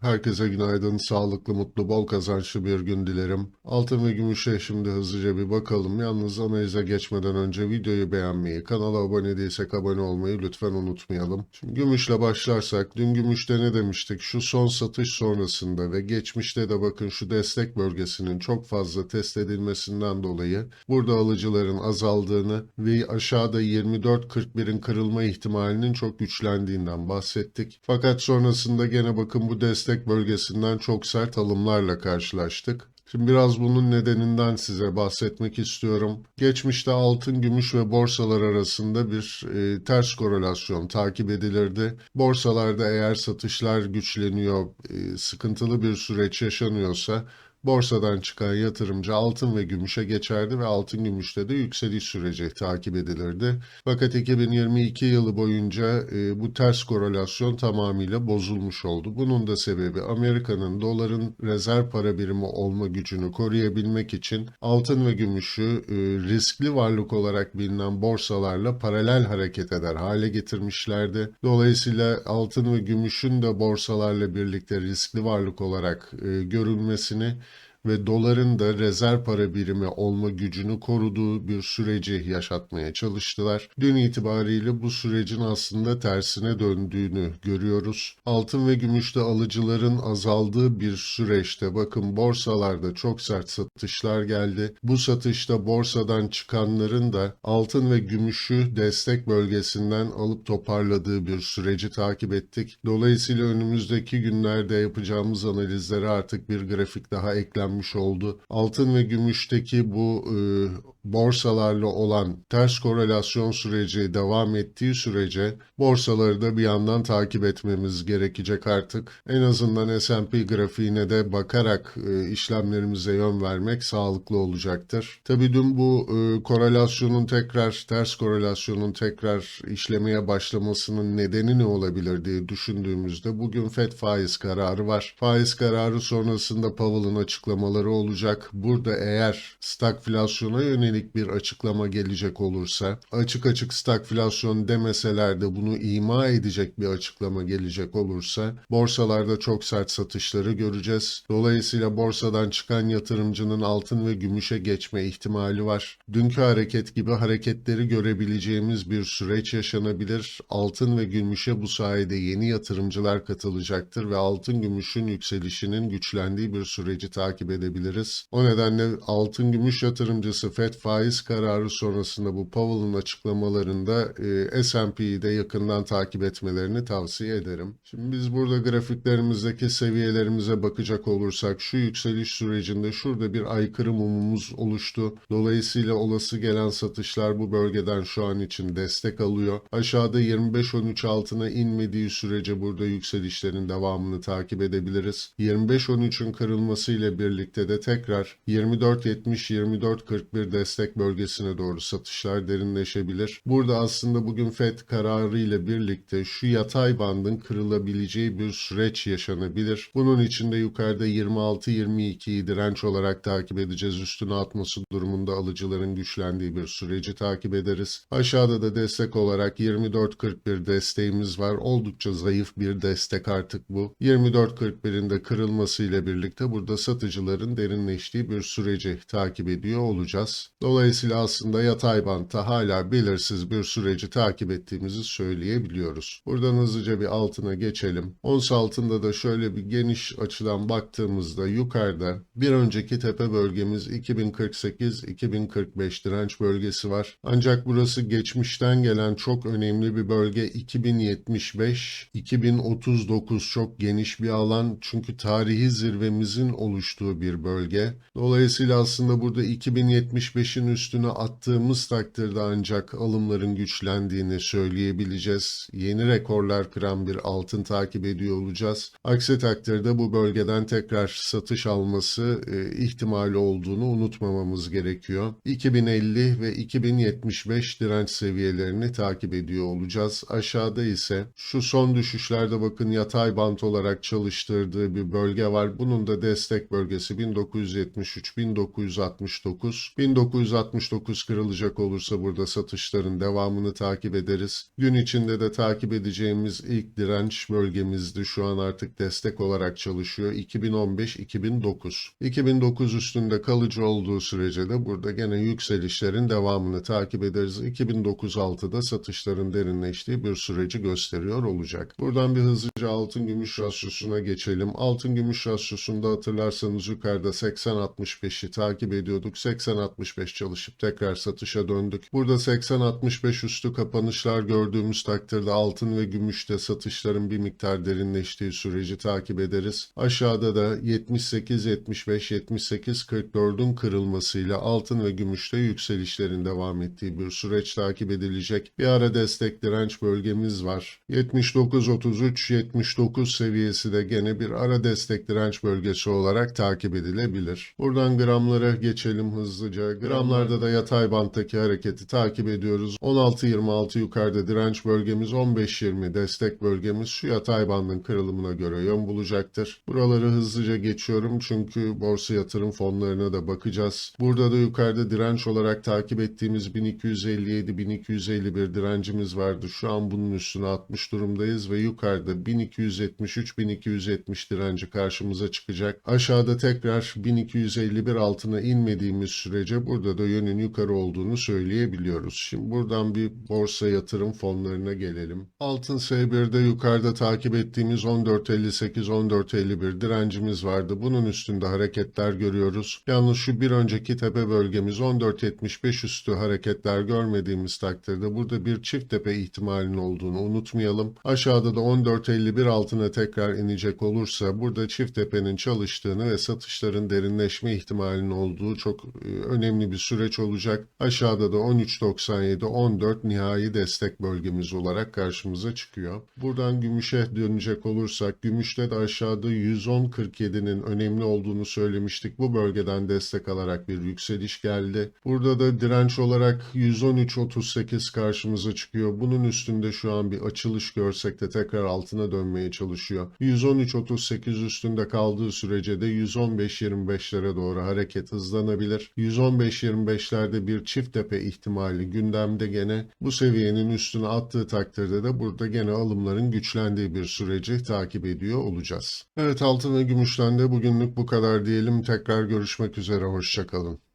Herkese günaydın, sağlıklı, mutlu, bol kazançlı bir gün dilerim. Altın ve gümüşe şimdi hızlıca bir bakalım. Yalnız analize geçmeden önce videoyu beğenmeyi, kanala abone değilsek abone olmayı lütfen unutmayalım. Şimdi gümüşle başlarsak, dün gümüşte ne demiştik? Şu son satış sonrasında ve geçmişte de bakın şu destek bölgesinin çok fazla test edilmesinden dolayı burada alıcıların azaldığını ve aşağıda 24.41'in kırılma ihtimalinin çok güçlendiğinden bahsettik. Fakat sonrasında gene bakın bu destek bölgesinden çok sert alımlarla karşılaştık. Şimdi biraz bunun nedeninden size bahsetmek istiyorum. Geçmişte altın, gümüş ve borsalar arasında bir e, ters korelasyon takip edilirdi. Borsalarda eğer satışlar güçleniyor, e, sıkıntılı bir süreç yaşanıyorsa borsadan çıkan yatırımcı altın ve gümüşe geçerdi ve altın gümüşte de yükseliş süreci takip edilirdi. Fakat 2022 yılı boyunca e, bu ters korelasyon tamamıyla bozulmuş oldu. Bunun da sebebi Amerika'nın doların rezerv para birimi olma gücünü koruyabilmek için altın ve gümüşü e, riskli varlık olarak bilinen borsalarla paralel hareket eder hale getirmişlerdi. Dolayısıyla altın ve gümüşün de borsalarla birlikte riskli varlık olarak e, görülmesini ve doların da rezerv para birimi olma gücünü koruduğu bir süreci yaşatmaya çalıştılar. Dün itibariyle bu sürecin aslında tersine döndüğünü görüyoruz. Altın ve gümüşte alıcıların azaldığı bir süreçte bakın borsalarda çok sert satışlar geldi. Bu satışta borsadan çıkanların da altın ve gümüşü destek bölgesinden alıp toparladığı bir süreci takip ettik. Dolayısıyla önümüzdeki günlerde yapacağımız analizlere artık bir grafik daha eklenmiş oldu. Altın ve gümüşteki bu e, borsalarla olan ters korelasyon süreci devam ettiği sürece borsaları da bir yandan takip etmemiz gerekecek artık. En azından S&P grafiğine de bakarak e, işlemlerimize yön vermek sağlıklı olacaktır. Tabii dün bu e, korelasyonun tekrar ters korelasyonun tekrar işlemeye başlamasının nedeni ne olabilir diye düşündüğümüzde bugün FED faiz kararı var. Faiz kararı sonrasında Powell'ın açıklamaları olacak. Burada eğer stagflasyona yönelik bir açıklama gelecek olursa açık açık stagflasyon demeseler de bunu ima edecek bir açıklama gelecek olursa borsalarda çok sert satışları göreceğiz. Dolayısıyla borsadan çıkan yatırımcının altın ve gümüşe geçme ihtimali var. Dünkü hareket gibi hareketleri görebileceğimiz bir süreç yaşanabilir. Altın ve gümüşe bu sayede yeni yatırımcılar katılacaktır ve altın gümüşün yükselişinin güçlendiği bir süreci takip edebiliriz. O nedenle altın gümüş yatırımcısı FED faiz kararı sonrasında bu Powell'ın açıklamalarında e, S&P'yi de yakından takip etmelerini tavsiye ederim. Şimdi biz burada grafiklerimizdeki seviyelerimize bakacak olursak şu yükseliş sürecinde şurada bir aykırı mumumuz oluştu. Dolayısıyla olası gelen satışlar bu bölgeden şu an için destek alıyor. Aşağıda 25-13 altına inmediği sürece burada yükselişlerin devamını takip edebiliriz. 25-13'ün kırılmasıyla birlikte de tekrar 24-70-24-41 destek bölgesine doğru satışlar derinleşebilir. Burada aslında bugün FED kararı ile birlikte şu yatay bandın kırılabileceği bir süreç yaşanabilir. Bunun için de yukarıda 26-22'yi direnç olarak takip edeceğiz. Üstüne atması durumunda alıcıların güçlendiği bir süreci takip ederiz. Aşağıda da destek olarak 24-41 desteğimiz var. Oldukça zayıf bir destek artık bu. 24-41'in de kırılmasıyla birlikte burada satıcıların derinleştiği bir süreci takip ediyor olacağız. Dolayısıyla aslında yatay bantta hala belirsiz bir süreci takip ettiğimizi söyleyebiliyoruz. Buradan hızlıca bir altına geçelim. Ons altında da şöyle bir geniş açıdan baktığımızda yukarıda bir önceki tepe bölgemiz 2048-2045 direnç bölgesi var. Ancak burası geçmişten gelen çok önemli bir bölge 2075-2039 çok geniş bir alan çünkü tarihi zirvemizin oluştuğu bir bölge. Dolayısıyla aslında burada 2075'in üstüne attığımız takdirde ancak alımların güçlendiğini söyleyebileceğiz. Yeni rekorlar kıran bir altın takip ediyor olacağız. Aksi takdirde bu bölgeden tekrar satış alması e, ihtimali olduğunu unutmamamız gerekiyor. 2050 ve 2075 direnç seviyelerini takip ediyor olacağız. Aşağıda ise şu son düşüşlerde bakın yatay bant olarak çalıştırdığı bir bölge var. Bunun da destek bölgesi 1973-1969. 1969 kırılacak olursa burada satışların devamını takip ederiz. Gün içinde de takip edeceğimiz ilk direnç bölgemizdi. Şu an artık destek olarak çalışıyor. 2015-2009. 2009 üstünde kalıcı olduğu sürece de burada gene yükselişlerin devamını takip ederiz. 2009-6'da satışların derinleştiği bir süreci gösteriyor olacak. Buradan bir hızlıca altın gümüş rasyosuna geçelim. Altın gümüş rasyosunda hatırlarsanız yukarıda 80-65'i takip ediyorduk. 80-65 çalışıp tekrar satışa döndük. Burada 80-65 üstü kapanışlar gördüğümüz takdirde altın ve gümüşte satışların bir miktar derinleştiği süreci takip ederiz. Aşağıda da 78-75-78-44'ün kırılmasıyla altın ve gümüşte yükselişlerin devam ettiği bir süreç takip edilecek. Bir ara destek direnç bölgemiz var. 79-33-79 seviyesi de gene bir ara destek direnç bölgesi olarak takip edilebilir. Buradan gramlara geçelim hızlıca. Gramlarda da yatay banttaki hareketi takip ediyoruz. 16-26 yukarıda direnç bölgemiz, 15-20 destek bölgemiz şu yatay bandın kırılımına göre yön bulacaktır. Buraları hızlıca geçiyorum çünkü borsa yatırım fonlarına da bakacağız. Burada da yukarıda direnç olarak takip ettiğimiz 1257-1251 direncimiz vardı. Şu an bunun üstüne atmış durumdayız ve yukarıda 1273-1270 direnci karşımıza çıkacak. Aşağıda tekrar 1251 altına inmediğimiz sürece burada da yönün yukarı olduğunu söyleyebiliyoruz. Şimdi buradan bir borsa yatırım fonlarına gelelim. Altın S1'de yukarıda takip ettiğimiz 14.58-14.51 direncimiz vardı. Bunun üstünde hareketler görüyoruz. Yalnız şu bir önceki tepe bölgemiz 14.75 üstü hareketler görmediğimiz takdirde burada bir çift tepe ihtimalinin olduğunu unutmayalım. Aşağıda da 14.51 altına tekrar inecek olursa burada çift tepenin çalıştığını ve satışların derinleşme ihtimalinin olduğu çok e, önemli bir süreç olacak. Aşağıda da 13.97-14 nihai destek bölgemiz olarak karşımıza çıkıyor. Buradan gümüşe dönecek olursak gümüşte de aşağıda 110.47'nin önemli olduğunu söylemiştik. Bu bölgeden destek alarak bir yükseliş geldi. Burada da direnç olarak 113.38 karşımıza çıkıyor. Bunun üstünde şu an bir açılış görsek de tekrar altına dönmeye çalışıyor. 113.38 üstünde kaldığı sürece de 115.25'lere doğru hareket hızlanabilir. 115.25'lerde bir çift tepe ihtimali gündemde gene bu seviyenin üstüne attığı takdirde de burada gene alımların güçlendiği bir süreci takip ediyor olacağız. Evet altın ve gümüşten de bugünlük bu kadar diyelim. Tekrar görüşmek üzere. Hoşçakalın.